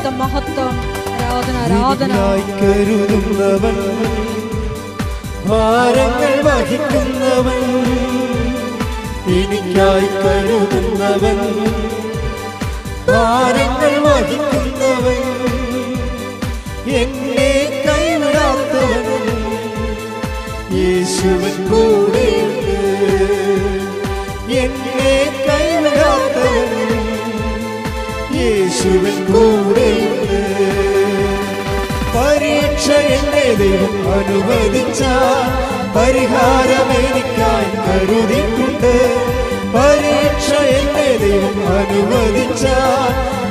മഹത്വം മഹത്വം. ആരാധന ആരാധന. കരുതുന്നവൻ. ഭാരങ്ങൾ വഹിക്കുന്നവൻ. എനിക്കായി കരുതുന്നവൻ. ഭാരങ്ങൾ വഹിക്കുന്നവൻ. എന്നെ കൈവിടാത്തവൻ. യേശുവൻ കൂടെ എന്നെ യേശുവൻ കൂടെ. പരീക്ഷ എന്നെ ദൈവം അനുവദിച്ച പരിഹാരം എനിക്കായി പരീക്ഷ എന്നെ ദൈവം അനുവദിച്ച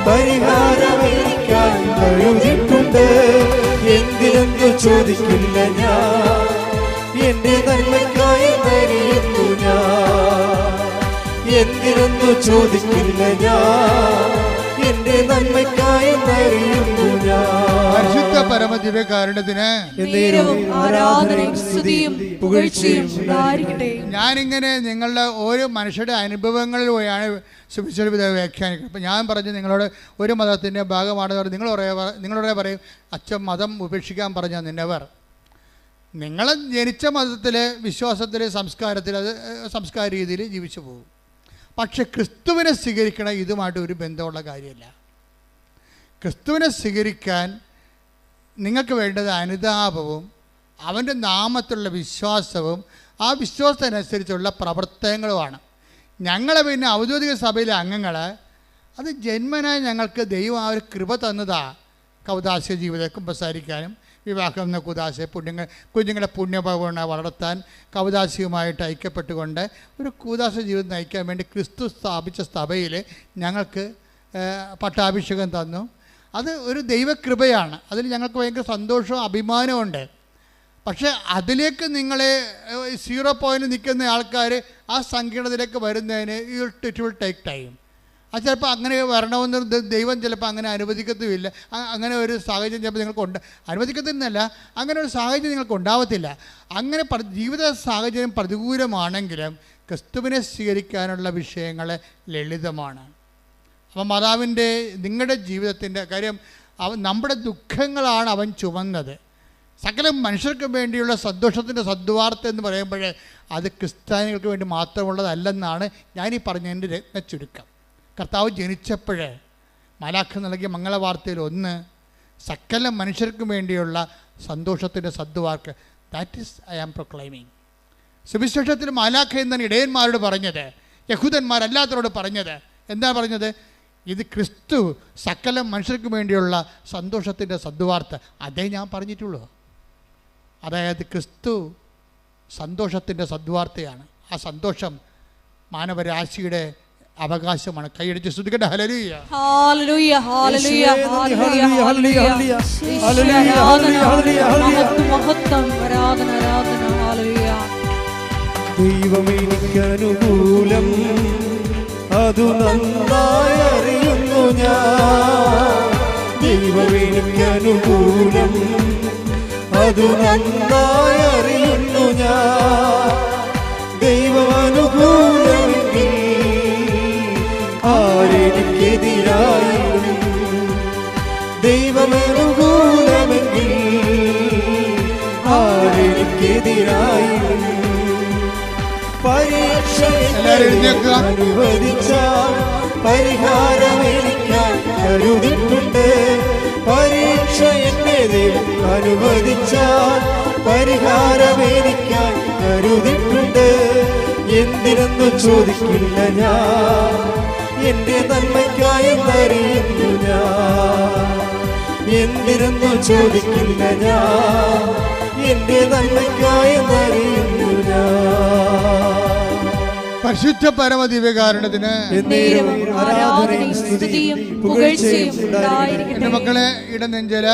പരിഹാരം എനിക്കായി കരുതിയിട്ടുണ്ട്. ചോദിക്കില്ല ഞാൻ. എന്റെ നന്മയ്ക്കായി നരിയുന്നു ഞാൻ. എന്തിനെന്നു ചോദിക്കില്ല ഞാൻ. നന്മയ്ക്കായി പരിശുദ്ധ പുകഴ്ചയും ഉണ്ടായിരിക്കട്ടെ. ഞാനിങ്ങനെ നിങ്ങളുടെ ഓരോ മനുഷ്യരുടെ അനുഭവങ്ങളിലൂടെയാണ് സുഭിച്ചത് വ്യാഖ്യാനിക്കുക അപ്പം ഞാൻ പറഞ്ഞു നിങ്ങളോട് ഒരു മതത്തിന്റെ ഭാഗമാണ് നിങ്ങൾ പറയാ നിങ്ങളോട് പറയും അച്ഛൻ മതം ഉപേക്ഷിക്കാൻ പറഞ്ഞ നിന്നവർ. നിങ്ങൾ ജനിച്ച മതത്തിൽ വിശ്വാസത്തിൽ സംസ്കാരത്തിൽ അത് സംസ്കാര രീതിയിൽ ജീവിച്ചു പോകും. പക്ഷെ ക്രിസ്തുവിനെ സ്വീകരിക്കണം ഇതുമായിട്ട് ഒരു ബന്ധമുള്ള കാര്യമല്ല. ക്രിസ്തുവിനെ സ്വീകരിക്കാൻ നിങ്ങൾക്ക് വേണ്ടത് അനുതാപവും അവന്റെ നാമത്തിലുള്ള വിശ്വാസവും ആ വിശ്വാസത്തിനനുസരിച്ചുള്ള പ്രവർത്തനങ്ങളുമാണ്. ഞങ്ങളെ പിന്നെ ഔദ്യോഗിക സഭയിലെ അംഗങ്ങൾ അത് ജന്മനായി ഞങ്ങൾക്ക് ദൈവം ആ ഒരു കൃപ തന്നതാ കൗദാശ ജീവിതം കുമ്പസാരിക്കാനും വിവാഹം എന്ന കുദാശ പുണ്യങ്ങൾ കുഞ്ഞുങ്ങളെ പുണ്യഭവന വളർത്താൻ കൗതാസ്യവുമായിട്ട് ഐക്യപ്പെട്ടുകൊണ്ട് ഒരു കൂദാശ ജീവിതം നയിക്കാൻ വേണ്ടി ക്രിസ്തു സ്ഥാപിച്ച സഭയിൽ ഞങ്ങൾക്ക് പട്ടാഭിഷേകം തന്നു. അത് ഒരു ദൈവകൃപയാണ്. അതിൽ ഞങ്ങൾക്ക് ഭയങ്കര സന്തോഷവും അഭിമാനവും ഉണ്ട്. പക്ഷേ അതിലേക്ക് നിങ്ങളെ സീറോ പോയിന്റ് നിൽക്കുന്ന ആൾക്കാർ ആ സങ്കീർണതയിലേക്ക് വരുന്നതിന് ഇറ്റ് വിൽ ടേക്ക് ടൈം അത് ചിലപ്പോൾ അങ്ങനെ വരണമെന്ന് ദൈവം ചിലപ്പോൾ അങ്ങനെ അനുവദിക്കത്തുമില്ല. അങ്ങനെ ഒരു സാഹചര്യം ചിലപ്പോൾ നിങ്ങൾക്ക് ഉണ്ട്. അനുവദിക്കത്തില്ലെന്നല്ല അങ്ങനെ ഒരു സാഹചര്യം നിങ്ങൾക്ക് ഉണ്ടാവത്തില്ല. അങ്ങനെ ജീവിത സാഹചര്യം പ്രതികൂലമാണെങ്കിലും ക്രിസ്തുവിനെ സ്വീകരിക്കാനുള്ള വിഷയങ്ങൾ ലളിതമാണ്. അപ്പം മാതാവിന്റെ നിങ്ങളുടെ ജീവിതത്തിന്റെ കാര്യം അവൻ നമ്മുടെ ദുഃഖങ്ങളാണ് അവൻ ചുമന്നത്. സകല മനുഷ്യർക്ക് വേണ്ടിയുള്ള സന്തോഷത്തിന്റെ സദ്വാർത്ത എന്ന് പറയുമ്പോൾ അത് ക്രിസ്ത്യാനികൾക്ക് വേണ്ടി മാത്രമുള്ളതല്ലെന്നാണ് ഞാനീ പറഞ്ഞതിന്റെ രത്ന ചുരുക്കം കർത്താവ് ജനിച്ചപ്പോൾ മാലാഖ നൽകിയ മംഗളവാർത്തയിൽ ഒന്ന് സകല മനുഷ്യർക്കും വേണ്ടിയുള്ള സന്തോഷത്തിന്റെ സദ്വാർക്ക് that is I am proclaiming സുവിശേഷത്തിൽ മാലാഖ എന്നാണ് ഇടയന്മാരോട് പറഞ്ഞത് യഹൂദന്മാരല്ലാത്തവരോട് പറഞ്ഞത്. എന്താ പറഞ്ഞത്? ഇത് ക്രിസ്തു സകല മനുഷ്യർക്ക് വേണ്ടിയുള്ള സന്തോഷത്തിന്റെ സദ്വാർത്ത. അതേ ഞാൻ പറഞ്ഞിട്ടുള്ളൂ. അതായത് ക്രിസ്തു സന്തോഷത്തിന്റെ സദ്വാർത്തയാണ്. ആ സന്തോഷം മാനവരാശിയുടെ അവകാശമാണ്. കൈയടിച്ച് ശ്രദ്ധിക്കട്ടെ. ഹലലൂയ hallelujah hallelujah hallelujah hallelujah, hallelujah. ഹല്ലേലൂയ. മഹത്വം ആരാധന ആരാധന ഹല്ലേലൂയ ദൈവം എനിക്ക് അനുകൂലം അതു നന്നായി അറിയുന്നു ഞാൻ. ദൈവം അതു നന്നായി അറിയുന്നു ഞാൻ. എല്ലാവരും എഴുന്നേൽക്കുക. അനുവദിച്ച കരുതിട്ടുണ്ട്. പരീക്ഷ എന്നെ ദൈവം അനുവദിച്ച പരിഹാരം കരുതിട്ടുണ്ട്. എന്തിനെന്നു ചോദിക്കില്ല ഞാൻ. എന്റെ നന്മയ്ക്കായി അറിയുന്നു ഞാൻ. എന്തിനെന്നു ചോദിക്കില്ല ഞാൻ. എന്റെ നന്മയ്ക്കായി അറിയുന്നു ഞാൻ. പരിശുദ്ധ പരമദിവ്യകാരണത്തിന് ദിവ്യകാരണത്തിന് നെഞ്ചല ഉണ്ടായിരിക്കട്ടെ. മക്കളെ ഇടനെഞ്ചല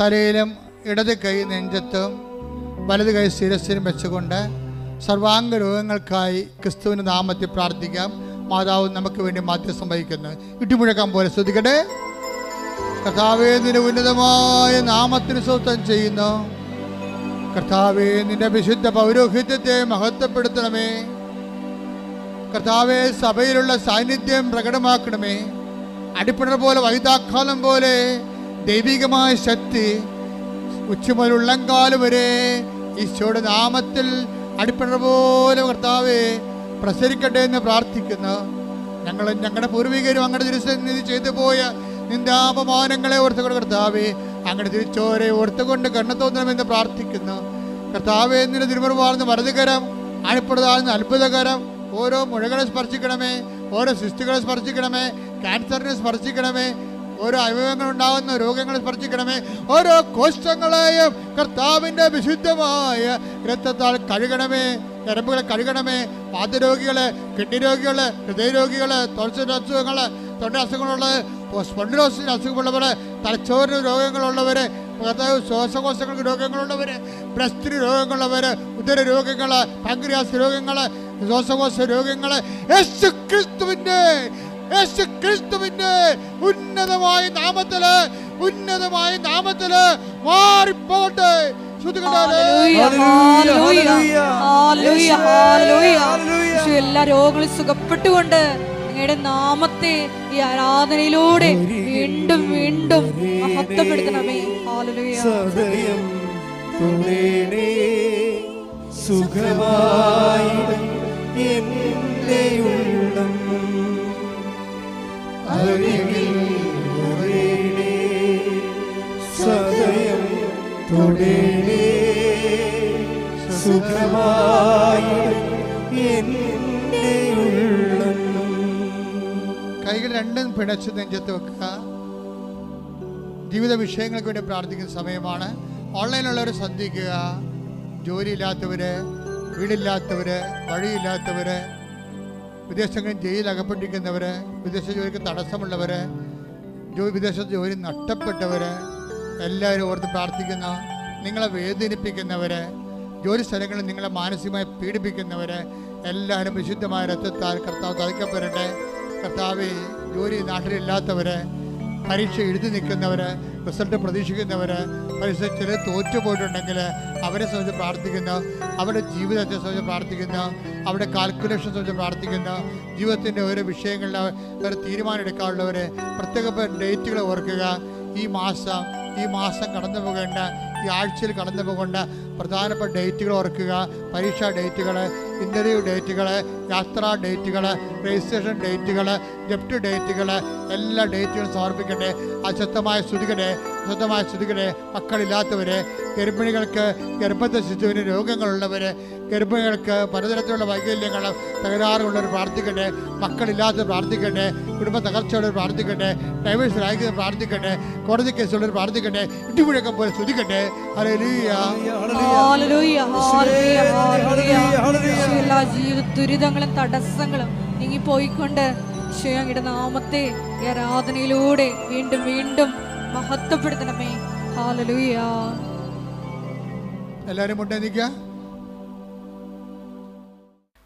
തലയിലും ഇടത് കൈ നെഞ്ചത്തും വലത് കൈ ശിരസിലും വെച്ചുകൊണ്ട് സർവാംഗ രോഗങ്ങൾക്കായി ക്രിസ്തുവിന്റെ നാമത്തിൽ പ്രാർത്ഥിക്കാം. മാതാവ് നമുക്ക് വേണ്ടി മാധ്യസ്ഥം വഹിക്കുന്നു ഇട്ടിമുഴക്കാൻ പോലെ ശ്രദ്ധിക്കട്ടെ കർത്താവേ നിന്റെ ഉന്നതമായ നാമത്തിന് സ്വത്വം ചെയ്യുന്നു. കർത്താവേ നിന്റെ വിശുദ്ധ പൗരോഹിത്യത്തെ മഹത്വപ്പെടുത്തണമേ. കർത്താവെ സഭയിലുള്ള സാന്നിധ്യം പ്രകടമാക്കണമേ. അടിപ്പിണർ പോലെ വൈതാക്കാലം പോലെ ദൈവികമായ ശക്തി ഉച്ചമുതൽ വരെ ഈശോയുടെ നാമത്തിൽ അടിപ്പിണർ പോലെ കർത്താവെ പ്രസരിക്കട്ടെ എന്ന് പ്രാർത്ഥിക്കുന്നു. ഞങ്ങൾ ഞങ്ങളുടെ പൂർവികരും അങ്ങയുടെ തിരുസന്നിധി ചെയ്തു പോയ നിന്ദാപമാനങ്ങളെ ഓർത്തുകൊണ്ട് കർത്താവെ അങ്ങയുടെ തിരിച്ചോരെ ഓർത്തുകൊണ്ട് കണ്ണു തോന്നണമെന്ന് പ്രാർത്ഥിക്കുന്നു. കർത്താവെ എന്നിന് തിരുമുറവാർന്ന് വലതുകരം അണിപ്പെടുതാഴ്ന്ന അത്ഭുതകരം ഓരോ മുഴകളെ സ്പർശിക്കണമേ ഓരോ സിസ്റ്റുകളെ സ്പർശിക്കണമേ ക്യാൻസറിനെ സ്പർശിക്കണമേ ഓരോ അവയവങ്ങൾ ഉണ്ടാകുന്ന രോഗങ്ങളെ സ്പർശിക്കണമേ ഓരോ കോഷ്ടങ്ങളെയും കർത്താവിന്റെ വിശുദ്ധമായ രക്തത്താൽ കഴുകണമേ ഞരമ്പുകളെ കഴുകണമേ വാതരോഗികൾ കിഡ്നി രോഗികൾ ഹൃദയരോഗികൾ തൊഴിൽ അസുഖങ്ങൾ തൊണ്ട അസുഖങ്ങളുള്ളത് സ്പോണ്ടിലോസിന് അസുഖമുള്ളവര് തലച്ചോറിന് രോഗങ്ങളുള്ളവര് കർത്താവ് ശ്വാസകോശങ്ങൾക്ക് രോഗങ്ങളുള്ളവര് ബ്രസ്റ്റിന് രോഗങ്ങളുള്ളവര് ഉദര രോഗങ്ങൾ പാങ്ക്രിയാസ് രോഗങ്ങൾ ശ്വാസകോശ രോഗങ്ങളെ യേശു ക്രിസ്തുവിന്റെ യേശു ക്രിസ്തുവിന്റെ ഉന്നതമായ നാമത്തിൽ ഉന്നതമായ നാമത്തിൽ മാറിപ്പോട്ടെ എല്ലാ രോഗങ്ങളും സുഖപ്പെട്ടുകൊണ്ട് അങ്ങയുടെ നാമത്തെ ഈ ആരാധനയിലൂടെ വീണ്ടും വീണ്ടും മഹത്വപ്പെടുത്തണമേ. തുടേണേ സുഖമായി സദയം കൈകൾ രണ്ടും പിണച്ച് നെഞ്ചത്ത് വെക്കുക. ജീവിത വിഷയങ്ങൾക്ക് വേണ്ടി പ്രാർത്ഥിക്കുന്ന സമയമാണ്. ഓൺലൈനുള്ളവർ ശ്രദ്ധിക്കുക. ജോലിയില്ലാത്തവര് വീടില്ലാത്തവര് വഴിയില്ലാത്തവര് വിദേശങ്ങളിൽ ജയിലിൽ അകപ്പെട്ടിരിക്കുന്നവര് വിദേശ ജോലിക്ക് തടസ്സമുള്ളവര് ജോലി വിദേശത്ത് ജോലി നഷ്ടപ്പെട്ടവര് എല്ലാവരും ഓർത്ത് പ്രാർത്ഥിക്കുന്ന നിങ്ങളെ വേദനിപ്പിക്കുന്നവര് ജോലി സ്ഥലങ്ങളിൽ നിങ്ങളെ മാനസികമായി പീഡിപ്പിക്കുന്നവര് എല്ലാവരും വിശുദ്ധമായ രക്തത്താൽ കർത്താവ് തളിക്കപ്പെടട്ടെ. കർത്താവ് ജോലി നാട്ടിലില്ലാത്തവര് പരീക്ഷ എഴുതി നിൽക്കുന്നവർ റിസൾട്ട് പ്രതീക്ഷിക്കുന്നവർ പരീക്ഷ ചില തോറ്റുപോയിട്ടുണ്ടെങ്കിൽ അവരെ സംബന്ധിച്ച് പ്രാർത്ഥിക്കുന്നു. അവരുടെ ജീവിതത്തെ സംബന്ധിച്ച് പ്രാർത്ഥിക്കുന്നു. അവരുടെ കാൽക്കുലേഷൻ സംബന്ധിച്ച് പ്രാർത്ഥിക്കുന്നു. ജീവിതത്തിന്റെ ഓരോ വിഷയങ്ങളിൽ ഒരു തീരുമാനം എടുക്കാനുള്ളവർ പ്രത്യേക ഡേറ്റുകൾ ഓർക്കുക. ഈ മാസം ഈ മാസം കടന്നു പോകേണ്ട ഈ ആഴ്ചയിൽ കടന്നു പോകേണ്ട പ്രധാനപ്പെട്ട ഡേറ്റുകൾ ഓർക്കുക. പരീക്ഷാ ഡേറ്റുകൾ ഇന്റർവ്യൂ ഡേറ്റുകൾ യാത്രാ ഡേറ്റുകൾ രജിസ്ട്രേഷൻ ഡേറ്റുകൾ ജപ്റ്റ് ഡേറ്റുകൾ എല്ലാ ഡേറ്റുകളും സമർപ്പിക്കട്ടെ. അശക്തമായ സ്തുതികടെ അശുദ്ധമായ സ്തുതികടെ മക്കളില്ലാത്തവരെ ഗർഭിണികൾക്ക് ഗർഭത്തെ ശിശുവിന് രോഗങ്ങളുള്ളവര് ഗർഭിണികൾക്ക് പലതരത്തിലുള്ള വൈകല്യങ്ങൾ തകരാറുള്ളവർ പ്രാർത്ഥിക്കട്ടെ മക്കളില്ലാത്തവർ പ്രാർത്ഥിക്കട്ടെ കുടുംബ തകർച്ചയുള്ളവർ പ്രാർത്ഥിക്കട്ടെ ഡൈവേഴ്സ് രാജ്യത്ത് പ്രാർത്ഥിക്കട്ടെ കോടതി കേസുള്ളവർ പ്രാർത്ഥിക്കട്ടെ ഇടിമുഴക്കം പോലെ സ്തുതിക്കട്ടെ. ഹല്ലേലൂയ. Hallelujah, hallelujah, hallelujah. ഹല്ലേലൂയ. യേശു എല്ലാ ജീവിത ദുരിതങ്ങളും തടസ്സങ്ങളും നീങ്ങിപ്പോയിക്കൊണ്ട് അങ്ങയുടെ നാമത്തെ ഈ ആരാധനയിലൂടെ വീണ്ടും വീണ്ടും മഹത്വപ്പെടുത്തണമേ. ഹാലലൂയ എല്ലാവരും കൊണ്ടേ നിൽക്കുക.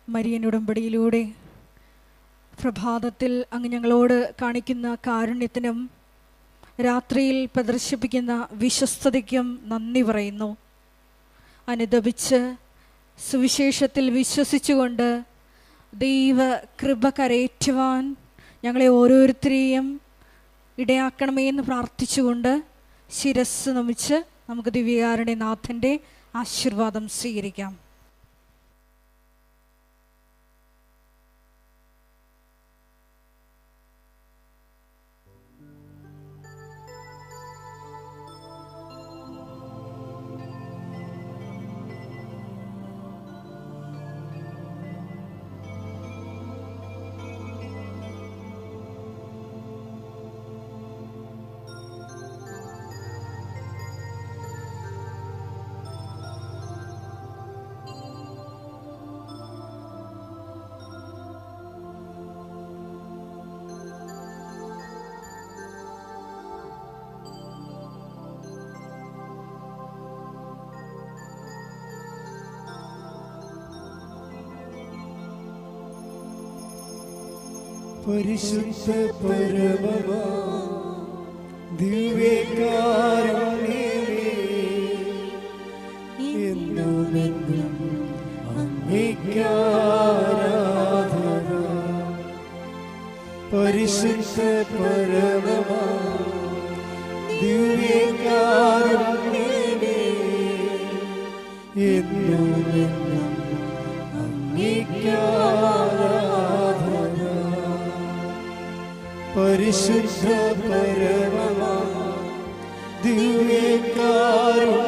മരിയൻ ഉടമ്പടിയിലൂടെ പ്രഭാതത്തിൽ അങ്ങ് ഞങ്ങളോട് കാണിക്കുന്ന കാരുണ്യത്തിനും രാത്രിയിൽ പ്രദർശിപ്പിക്കുന്ന വിശ്വസ്തതയ്ക്കും നന്ദി പറയുന്നു. അനുദപിച്ച് സുവിശേഷത്തിൽ വിശ്വസിച്ചുകൊണ്ട് ദൈവ കൃപ കരയേറ്റുവാൻ ഞങ്ങളെ ഓരോരുത്തരെയും ഇടയാക്കണമേ എന്ന് പ്രാർത്ഥിച്ചുകൊണ്ട് ശിരസ് നമിച്ച് നമുക്ക് ദിവ്യകാരുണ്യനാഥന്റെ ആശീർവാദം സ്വീകരിക്കാം. പരിശുദ്ധ പരമമാ ദിവ്യകാരുണ്യമേ. എന്നുമെന്നും അങ്ങേക്കാരാധന. പരിശുദ്ധ പരമ ദിവ്യകാരുണ്യമേ. എന്നും പരിശുദ്ധ പരമ ദിവ്യകാരുണ്യമേ